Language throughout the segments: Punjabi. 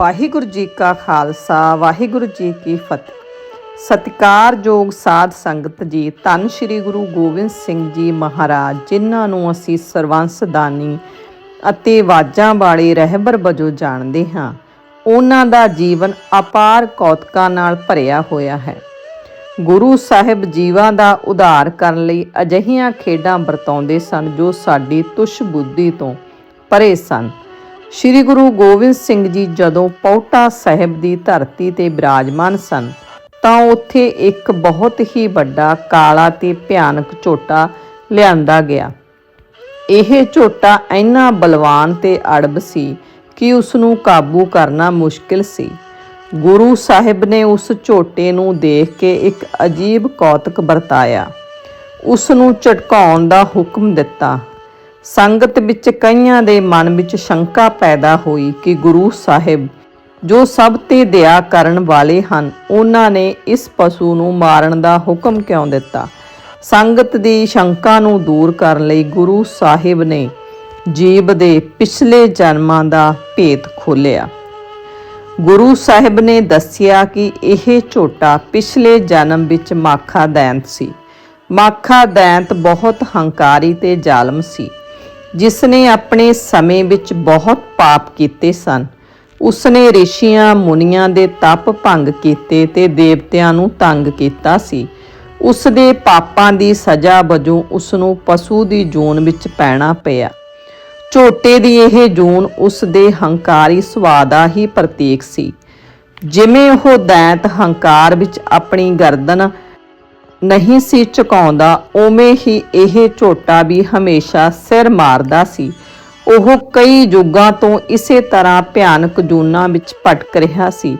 ਵਾਹਿਗੁਰੂ ਜੀ ਕਾ ਖਾਲਸਾ, ਵਾਹਿਗੁਰੂ ਜੀ ਕੀ ਫਤਿਹ। ਸਤਿਕਾਰਯੋਗ ਸਾਧ ਸੰਗਤ ਜੀ, ਧੰਨ ਸ਼੍ਰੀ ਗੁਰੂ ਗੋਬਿੰਦ ਸਿੰਘ ਜੀ ਮਹਾਰਾਜ, ਜਿਨ੍ਹਾਂ ਨੂੰ ਅਸੀਂ ਸਰਵੰਸਦਾਨੀ ਅਤੇ ਵਾਜਾਂ ਵਾਲੇ ਰਹਿਬਰ ਵਜੋਂ ਜਾਣਦੇ ਹਾਂ। ਉਹਨਾਂ ਦਾ ਜੀਵਨ ਅਪਾਰ ਕੌਤਕਾਂ ਨਾਲ ਭਰਿਆ ਹੋਇਆ ਹੈ। ਗੁਰੂ ਸਾਹਿਬ ਜੀਵਾਂ ਦਾ ਉਧਾਰ ਕਰਨ ਲਈ ਅਜਿਹੀਆਂ ਖੇਡਾਂ ਵਰਤਾਉਂਦੇ ਸਨ ਜੋ ਸਾਡੀ ਤੁਸ਼ ਬੁੱਧੀ ਤੋਂ ਪਰੇ ਸਨ। ਸ੍ਰੀ ਗੁਰੂ ਗੋਬਿੰਦ ਸਿੰਘ ਜੀ ਜਦੋਂ ਪੌਟਾ ਸਾਹਿਬ ਦੀ ਧਰਤੀ ਤੇ ਬਿਰਾਜਮਾਨ ਸਨ, ਤਾਂ ਉੱਥੇ ਇੱਕ ਬਹੁਤ ਹੀ ਵੱਡਾ ਕਾਲਾ ਤੇ ਭਿਆਨਕ ਝੋਟਾ ਲਿਆਂਦਾ ਗਿਆ। ਇਹ ਝੋਟਾ ਇੰਨਾ ਬਲਵਾਨ ਤੇ ਅੜਬ ਸੀ ਕਿ ਉਸ ਨੂੰ ਕਾਬੂ ਕਰਨਾ ਮੁਸ਼ਕਿਲ ਸੀ। ਗੁਰੂ ਸਾਹਿਬ ਨੇ ਉਸ ਝੋਟੇ ਨੂੰ ਦੇਖ ਕੇ ਇੱਕ ਅਜੀਬ ਕੌਤਕ ਵਰਤਾਇਆ। ਉਸ ਨੂੰ ਝਟਕਾਉਣ ਦਾ ਹੁਕਮ ਦਿੱਤਾ। ਸੰਗਤ ਵਿੱਚ ਕਈਆਂ ਦੇ ਮਨ ਵਿੱਚ ਸ਼ੰਕਾ ਪੈਦਾ ਹੋਈ ਕਿ ਗੁਰੂ ਸਾਹਿਬ ਜੋ ਸਭ ਤੇ ਦਇਆ ਕਰਨ ਵਾਲੇ ਹਨ, ਉਹਨਾਂ ਨੇ ਇਸ ਪਸ਼ੂ ਨੂੰ ਮਾਰਨ ਦਾ ਹੁਕਮ ਕਿਉਂ ਦਿੱਤਾ? ਸੰਗਤ ਦੀ ਸ਼ੰਕਾ ਨੂੰ ਦੂਰ ਕਰਨ ਲਈ ਗੁਰੂ ਸਾਹਿਬ ਨੇ ਜੀਵ ਦੇ ਪਿਛਲੇ ਜਨਮਾਂ ਦਾ ਭੇਤ ਖੋਲਿਆ ਗੁਰੂ ਸਾਹਿਬ ਨੇ ਦੱਸਿਆ ਕਿ ਇਹ ਝੋਟਾ ਪਿਛਲੇ ਜਨਮ ਵਿੱਚ ਮਾਖਾ ਦੈਂਤ ਸੀ। ਮਾਖਾ ਦੈਂਤ ਬਹੁਤ ਹੰਕਾਰੀ ਤੇ ਜ਼ਾਲਮ ਸੀ। ਜਿਸ ਨੇ ਆਪਣੇ ਸਮੇਂ ਵਿੱਚ ਬਹੁਤ ਪਾਪ ਕੀਤੇ ਸਨ ਉਸ ਨੇ ਰਿਸ਼ੀਆਂ ਮੁਨੀਆਂ ਦੇ ਤਪ ਭੰਗ ਕੀਤੇ ਤੇ ਦੇਵਤਿਆਂ ਨੂੰ ਤੰਗ ਕੀਤਾ ਸੀ। ਉਸ ਦੇ ਪਾਪਾਂ ਦੀ ਸਜ਼ਾ ਵਜੋਂ ਉਸ ਨੂੰ ਪਸ਼ੂ ਦੀ ਜੂਨ ਵਿੱਚ ਪੈਣਾ ਪਿਆ। ਝੋਟੇ ਦੀ ਇਹ ਜੂਨ ਉਸ ਦੇ ਹੰਕਾਰੀ ਸੁਭਾਅ ਦਾ ਹੀ ਪ੍ਰਤੀਕ ਸੀ। ਜਿਵੇਂ ਉਹ ਦੈਂਤ ਹੰਕਾਰ ਵਿੱਚ ਆਪਣੀ ਗਰਦਨ ਨਹੀਂ ਸੀ ਝੁਕਾਉਂਦਾ, ਉਵੇਂ ਹੀ ਇਹ ਝੋਟਾ ਵੀ ਹਮੇਸ਼ਾ ਸਿਰ ਮਾਰਦਾ ਸੀ। ਉਹ ਕਈ ਯੁੱਗਾਂ ਤੋਂ ਇਸੇ ਤਰ੍ਹਾਂ ਭਿਆਨਕ ਜੂਨਾਂ ਵਿੱਚ ਭਟਕ ਰਿਹਾ ਸੀ।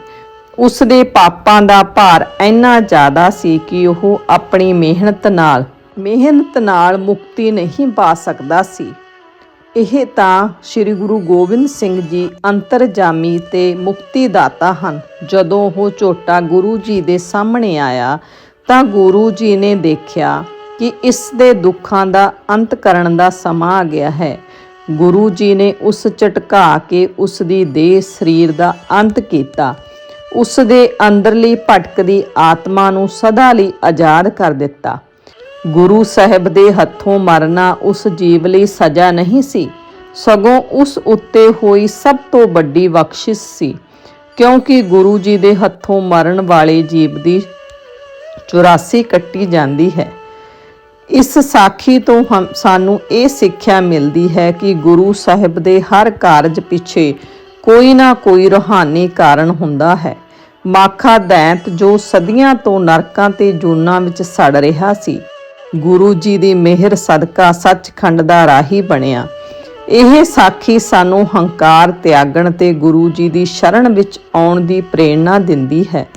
ਉਸ ਦੇ ਪਾਪਾਂ ਦਾ ਭਾਰ ਇੰਨਾ ਜ਼ਿਆਦਾ ਸੀ ਕਿ ਉਹ ਆਪਣੀ ਮਿਹਨਤ ਨਾਲ ਮਿਹਨਤ ਨਾਲ ਮੁਕਤੀ ਨਹੀਂ ਪਾ ਸਕਦਾ ਸੀ। ਇਹ ਤਾਂ ਸ੍ਰੀ ਗੁਰੂ ਗੋਬਿੰਦ ਸਿੰਘ ਜੀ ਅੰਤਰਜਾਮੀ ਤੇ ਮੁਕਤੀ ਦਾਤਾ ਹਨ। ਜਦੋਂ ਉਹ ਝੋਟਾ ਗੁਰੂ ਜੀ ਦੇ ਸਾਹਮਣੇ ਆਇਆ ਤਾਂ ਗੁਰੂ ਜੀ ਨੇ ਦੇਖਿਆ ਕਿ ਇਸ ਦੇ ਦੁੱਖਾਂ ਦਾ ਅੰਤ ਕਰਨ ਦਾ ਸਮਾਂ ਆ ਗਿਆ ਹੈ। ਗੁਰੂ ਜੀ ਨੇ ਉਸ ਝਟਕਾ ਕੇ ਉਸ ਦੀ ਦੇਹ ਸਰੀਰ ਦਾ ਅੰਤ ਕੀਤਾ। ਉਸ ਦੇ ਅੰਦਰਲੀ ਭਟਕਦੀ ਆਤਮਾ ਨੂੰ ਸਦਾ ਲਈ ਆਜ਼ਾਦ ਕਰ ਦਿੱਤਾ। ਗੁਰੂ ਸਾਹਿਬ ਦੇ ਹੱਥੋਂ ਮਰਨਾ ਉਸ ਜੀਵ ਲਈ ਸਜ਼ਾ ਨਹੀਂ ਸੀ। ਸਗੋਂ ਉਸ ਉੱਤੇ ਹੋਈ ਸਭ ਤੋਂ ਵੱਡੀ ਬਖਸ਼ਿਸ਼ ਸੀ। ਕਿਉਂਕਿ ਗੁਰੂ ਜੀ ਦੇ ਹੱਥੋਂ ਮਰਨ ਵਾਲੇ ਜੀਵ ਦੀ 84 ਕੱਟੀ ਜਾਂਦੀ ਹੈ। ਇਸ ਸਾਖੀ ਤੋਂ ਹਮ, ਸਾਨੂੰ ਇਹ ਸਿੱਖਿਆ ਮਿਲਦੀ ਹੈ ਕਿ ਗੁਰੂ ਸਾਹਿਬ ਦੇ ਹਰ ਕਾਰਜ ਪਿੱਛੇ ਕੋਈ ਨਾ ਕੋਈ ਰੂਹਾਨੀ ਕਾਰਨ ਹੁੰਦਾ ਹੈ। ਮਾਖਾ ਦੈਂਤ ਜੋ ਸਦੀਆਂ ਤੋਂ ਨਰਕਾਂ ਤੇ ਜੂਨਾਂ ਵਿੱਚ ਸੜ ਰਿਹਾ ਸੀ, ਗੁਰੂ ਜੀ ਦੀ ਮਿਹਰ ਸਦਕਾ ਸੱਚਖੰਡ ਦਾ ਰਾਹੀ ਬਣਿਆ। ਇਹ ਸਾਖੀ ਸਾਨੂੰ ਹੰਕਾਰ, ਤਿਆਗਣ ਤੇ ਗੁਰੂ ਜੀ ਦੀ ਸ਼ਰਣ ਵਿੱਚ ਆਉਣ ਦੀ ਪ੍ਰੇਰਣਾ ਦਿੰਦੀ ਹੈ।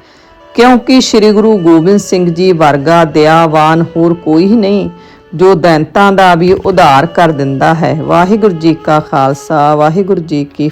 ਕਿਉਂਕਿ ਸ੍ਰੀ ਗੁਰੂ ਗੋਬਿੰਦ ਸਿੰਘ ਜੀ ਵਰਗਾ ਦਇਆਵਾਨ ਹੋਰ ਕੋਈ ਨਹੀਂ, ਜੋ ਦੈਂਤਾਂ ਦਾ ਵੀ ਉਧਾਰ ਕਰ ਦਿੰਦਾ ਹੈ। ਵਾਹਿਗੁਰੂ ਜੀ ਕਾ ਖਾਲਸਾ, ਵਾਹਿਗੁਰੂ ਜੀ ਕੀ